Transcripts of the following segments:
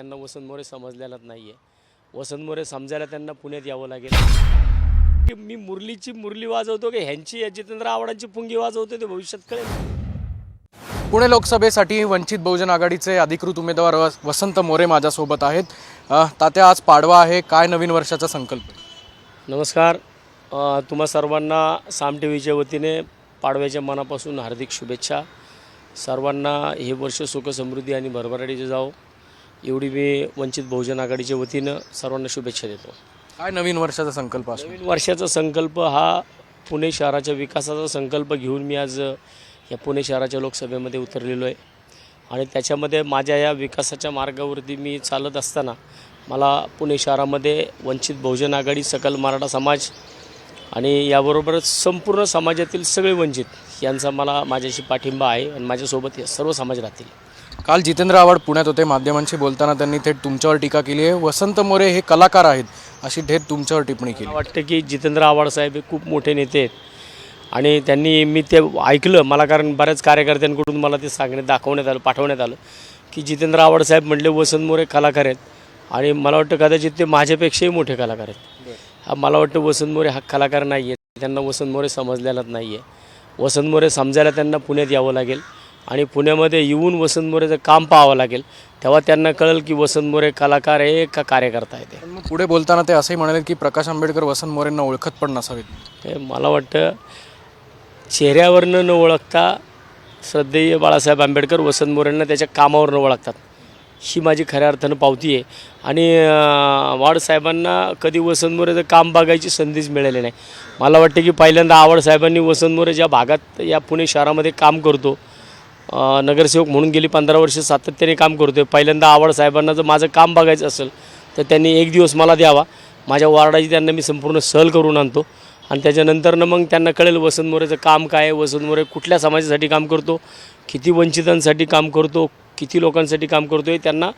त्यांना वसंत मोरे समजलेलाच नाही आहे वसंत मोरे समजायला त्यांना पुण्यात यावं लागेल. की मी मुरलीची मुरली वाजवतो की ह्यांची या जितेंद्र आव्हाडांची पुंगी वाजवतो ते भविष्यात कळेल. पुणे लोकसभेसाठी वंचित बहुजन आघाडीचे अधिकृत उमेदवार वस- वसंत मोरे माझ्यासोबत आहेत. तात्या आज पाडवा आहे. काय नवीन वर्षाचा संकल्प? नमस्कार. तुम्हा सर्वांना साम टी व्हीच्या वतीने पाडव्याच्या मनापासून हार्दिक शुभेच्छा. सर्वांना हे वर्ष सुखसमृद्धी आणि भरभराटीचे जावो. एवढी मी वंचित बहुजन आघाडीच्या वतीनं सर्वांना शुभेच्छा देतो. काय नवीन वर्षाचा संकल्प असतो? नवीन वर्षाचा संकल्प हा पुणे शहराच्या विकासाचा संकल्प घेऊन मी आज या पुणे शहराच्या लोकसभेमध्ये उतरलेलो आहे. आणि त्याच्यामध्ये माझ्या या विकासाच्या मार्गावरती मी चालत असताना मला पुणे शहरामध्ये वंचित बहुजन आघाडी सकल मराठा समाज आणि याबरोबरच संपूर्ण समाजातील सगळे वंचित यांचा मला माझ्याशी पाठिंबा आहे आणि माझ्यासोबत हे सर्व समाज राहतील. काल जितेंद्र आव्हाड पुण्यात होते. माध्यमांशी बोलताना त्यांनी थेट तुमच्यावर टीका केली आहे. वसंत मोरे हे कलाकार आहेत अशी थेट तुमच्यावर टिप्पणी केली. वाटतं की जितेंद्र आव्हाड साहेब हे खूप मोठे नेते आहेत. आणि त्यांनी मी ते ऐकलं मला कारण बऱ्याच कार्यकर्त्यांकडून मला ते सांगण्यात दाखवण्यात आलं पाठवण्यात आलं की जितेंद्र आव्हाड साहेब म्हटले वसंत मोरे कलाकार आहेत. आणि मला वाटतं कदाचित ते माझ्यापेक्षाही मोठे कलाकार आहेत. हा मला वाटतं वसंत मोरे हा कलाकार नाही आहे त्यांना वसंत मोरे समजलेलाच नाही आहे वसंत मोरे समजायला त्यांना पुण्यात यावं लागेल. आणि पुण्यामध्ये येऊन वसंत मोरेचं काम पाहावं लागेल. तेव्हा त्यांना कळेल की वसंत मोरे कलाकार आहे का कार्यकर्ता आहे ते. मग पुढे बोलताना ते असंही म्हणाले की प्रकाश आंबेडकर वसंत मोरेंना ओळखत पण नसावेत. हे मला वाटतं चेहऱ्यावरनं न ओळखता श्रद्धेय बाळासाहेब आंबेडकर वसंत मोरेंना त्याच्या कामावरनं ओळखतात. ही माझी खऱ्या अर्थानं पावती आहे. आणि अं, वाड साहेबांना कधी वसंत मोरेचं काम बघायची संधीच मिळाली नाही. मला वाटतं की पहिल्यांदा आवड साहेबांनी वसंत मोरे ज्या भागात या पुणे शहरामध्ये काम करतो नगरसेवक म्हणून गेली पंधरा वर्ष सातत्याने काम करतो पहिल्यांदा आवड साहेबांना जर माझं काम बघायचं असेल तर त्यांनी एक दिवस मला द्यावा. माझ्या वार्डाची त्यांना मी संपूर्ण सहल करून आणतो. आणि त्याच्यानंतरनं मग त्यांना कळेल वसंत मोरेचं काम काय आहे वसंत मोरे कुठल्या समाजासाठी काम करतो किती वंचितांसाठी काम करतो किती लोकांसाठी काम करतो हे त्यांना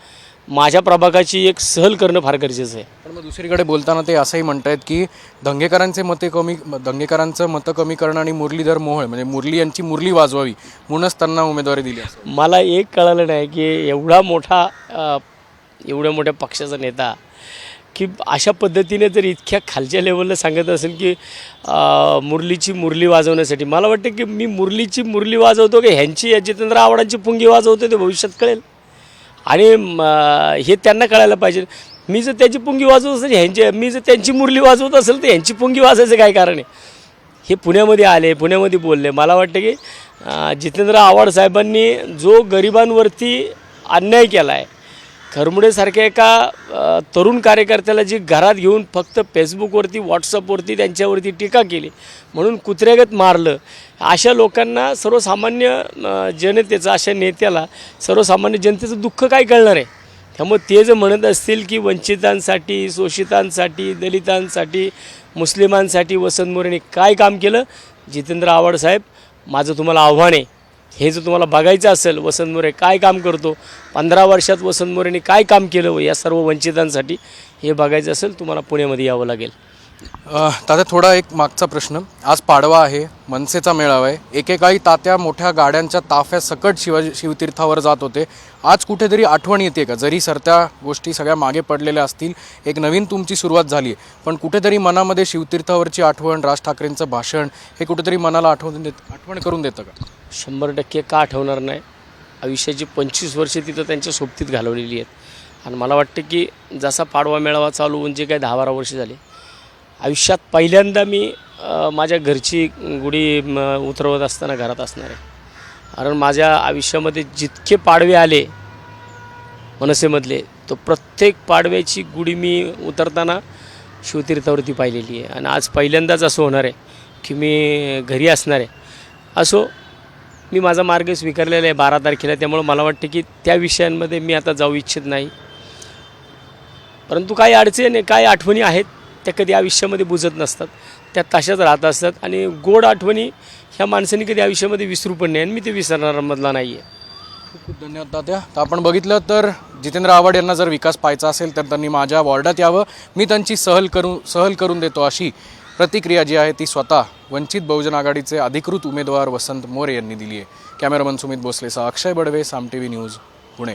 माझ्या प्रभागाची एक सहल करणं फार गरजेचं आहे. पण मग दुसरीकडे बोलताना ते असंही म्हणतायत की दंगेकरांचे मते कमी दंगेकरांचं मतं कमी करणं आणि मुरलीधर मोहोळ म्हणजे मुरली यांची मुरली वाजवावी म्हणूनच त्यांना उमेदवारी दिली असेल मला एक कळालं नाही की एवढा मोठा अ, एवढ्या मोठ्या पक्षाचा नेता की अशा पद्धतीने जर इतक्या खालच्या लेवलला सांगत असेल की अ, मुरलीची मुरली वाजवण्यासाठी मला वाटतं की मी मुरलीची मुरली वाजवतो की ह्यांची या जितेंद्र आव्हाडांची पुंगी वाजवतो ते भविष्यात कळेल. आणि हे त्यांना कळायला पाहिजे. मी जर त्याची पुंगी वाजवत असेल ह्यांची मी जर त्यांची मुरली वाजवत असेल तर ह्यांची पुंगी वाजायचं काय कारण आहे? हे पुण्यामध्ये आले पुण्यामध्ये बोलले. मला वाटतं की जितेंद्र आव्हाड साहेबांनी जो गरिबांवरती अन्याय केला आहे खरमुडेसारख्या एका तरुण कार्यकर्त्याला जी घरात घेऊन फक्त फेसबुकवरती व्हॉट्सअपवरती त्यांच्यावरती टीका केली म्हणून कुत्र्यागत मारलं अशा लोकांना सर्वसामान्य जनतेचं अशा नेत्याला सर्वसामान्य जनतेचं दुःख काय कळणार आहे? त्यामुळे ते जर म्हणत असतील की वंचितांसाठी शोषितांसाठी दलितांसाठी मुस्लिमांसाठी वसंत मोरेने काय काम केलं? जितेंद्र आव्हाड साहेब माझं तुम्हाला आव्हान आहे. हे जर तुम्हाला बघायचं असेल वसंत मोरे काय काम करतो पंधरा वर्षात वसंत मोरेने काय काम केलं व या सर्व वंचितांसाठी हे बघायचं असेल तुम्हाला पुण्यामध्ये यावं लागेल. अ, तात्या थोडा एक मागचा प्रश्न. आज पाडवा आहे मनसेचा मेळावा आहे. एकेकाळी तात्या मोठ्या गाड्यांच्या ताफ्या सकट शिवाजी शिवतीर्थावर जात होते. आज कुठेतरी आठवण येते का? जरी सरत्या गोष्टी सगळ्या मागे पडलेल्या असतील एक नवीन तुमची सुरुवात झाली आहे पण कुठेतरी मनामध्ये शिवतीर्थावरची आठवण राज ठाकरेंचं भाषण हे कुठेतरी मनाला आठवण देत आठवण करून देतं का? शंभर टक्के का आठवणार नाही? आयुष्याची पंचवीस वर्षे तिथं त्यांच्या सोबतीत घालवलेली आहेत. आणि मला वाटतं की जसा पाडवा मेळावा चालू होऊन जे काही दहा बारा वर्षे झाले आयुष्यात पहिल्यांदा मी माझ्या घरची गुढी उतरवत असताना घरात असणार आहे. कारण माझ्या आयुष्यामध्ये जितके पाडवे आले मनसेमधले तो प्रत्येक पाडव्याची गुढी मी उतरताना शिवतीर्थावरती पाहिलेली आहे. आणि आज पहिल्यांदाच असं होणार आहे की मी घरी असणार आहे. असो मी माझा मार्ग स्वीकारलेला आहे बारा तारखेला त्यामुळं मला वाटतं की त्या विषयांमध्ये मी आता जाऊ इच्छित नाही. परंतु काही अडचणी काही आठवणी आहेत. त्या कधी आयुष्यामध्ये बुजत नसतात. त्या तशाच राहत असतात आणि गोड आठवणी ह्या माणसांनी कधी आयुष्यामध्ये विसरू पण नाही आणि मी ते विसरणारमधला नाही आहे खूप खूप धन्यवाद दादा तर आपण बघितलं तर जितेंद्र आव्हाड यांना जर विकास पाहायचा असेल तर त्यांनी माझ्या वॉर्डात यावं. मी त्यांची सहल करू सहल करून देतो अशी प्रतिक्रिया जी आहे ती स्वतः वंचित बहुजन आघाडीचे अधिकृत उमेदवार वसंत मोरे यांनी दिली आहे. Cameraman Sumit भोसलेसह Akshay Badve Saam T V news Pune.